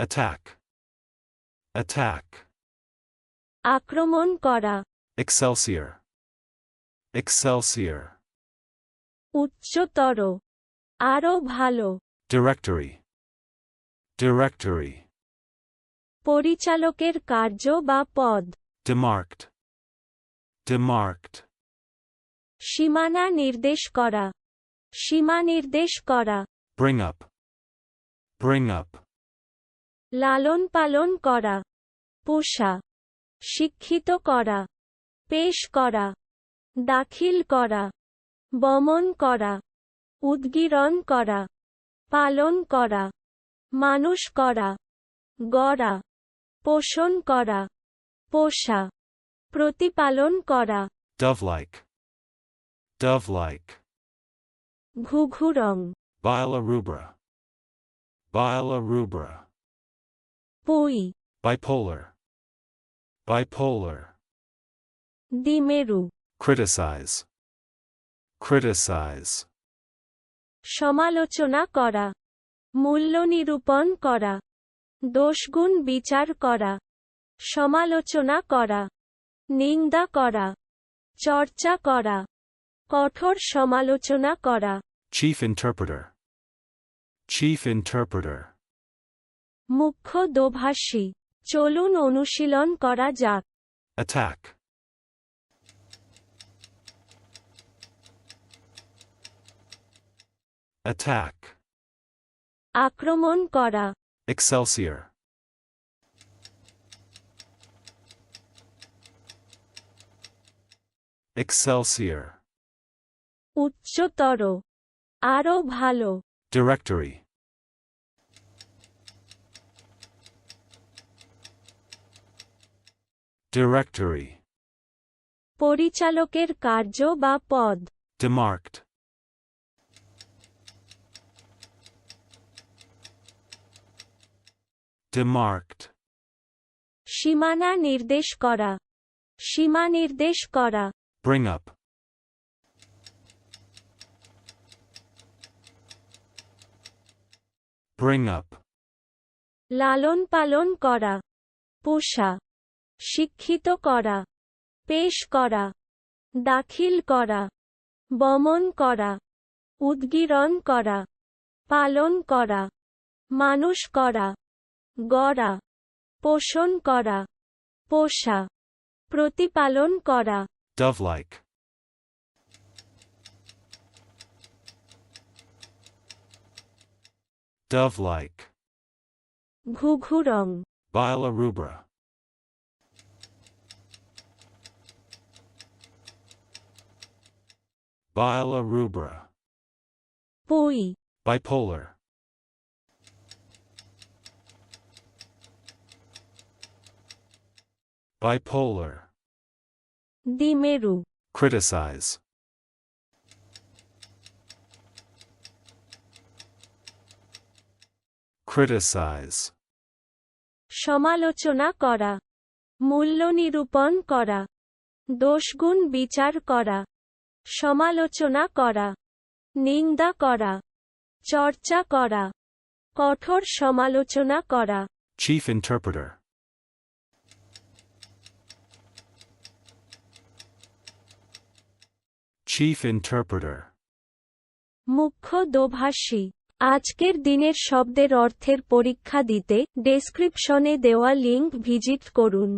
Attack. Attack. আক্রমণ করা Excelsior. Excelsior. উচ্চতর আরও ভালো Directory. Directory. পরিচালকের কার্য বা পদ Demarked. Demarked. সীমানা নির্দেশ করা সীমা নির্দেশ করা Bring up. Bring up. লালন পালন করা পোষা শিক্ষিত করা পেশ করা দাখিল করা বমন করা উদ্গীরণ করা পালন করা মানুষ করা গড়া পোষণ করা পোষা প্রতিপালন করা Dove like. Dove like. ঘুঘুরং Bilirubra. Bilirubra. পুই Bipolar. Bipolar. দ্বিমেরু Criticize. Criticize. সমালোচনা করা মূল্য নিরূপণ করা দোষগুণ বিচার করা সমালোচনা করা নিন্দা করা চর্চা করা কঠোর সমালোচনা করা Chief interpreter. Chief interpreter. মুখ্য দোভাষী। চলুন অনুশীলন করা যাক। অ্যাটাক অ্যাটাক আক্রমণ করা। এক্সেলসিয়ার এক্সেলসিয়ার উচ্চতর। আরও ভালো। Directory Directory. পরিচালকের কার্য বা পদ Demarked. Demarked. সীমানা নির্দেশ করা সীমা নির্দেশ করা Bring up. Bring up. লালন পালন করা পোষা শিক্ষিত করা পেশ করা দাখিল করা বমন করা উদ্গীরণ করা পালন করা মানুষ করা গড়া পোষণ করা পোষা প্রতিপালন করা Dove like. Dove like. Bilirubra. Bilirubra. পুই Bipolar. Bipolar. দ্বিমেরু Criticize. Criticize. সমালোচনা করা মূল্য নিরূপণ করা দোষগুণ বিচার করা সমালোচনা করা নিন্দা করা চর্চা করা কঠোর সমালোচনা করা চিফ interpreter. Chief interpreter. মুখ্য দোভাষী আজকের দিনের শব্দের অর্থের পরীক্ষা দিতে ডেসক্রিপশনে দেওয়া লিঙ্ক ভিজিট করুন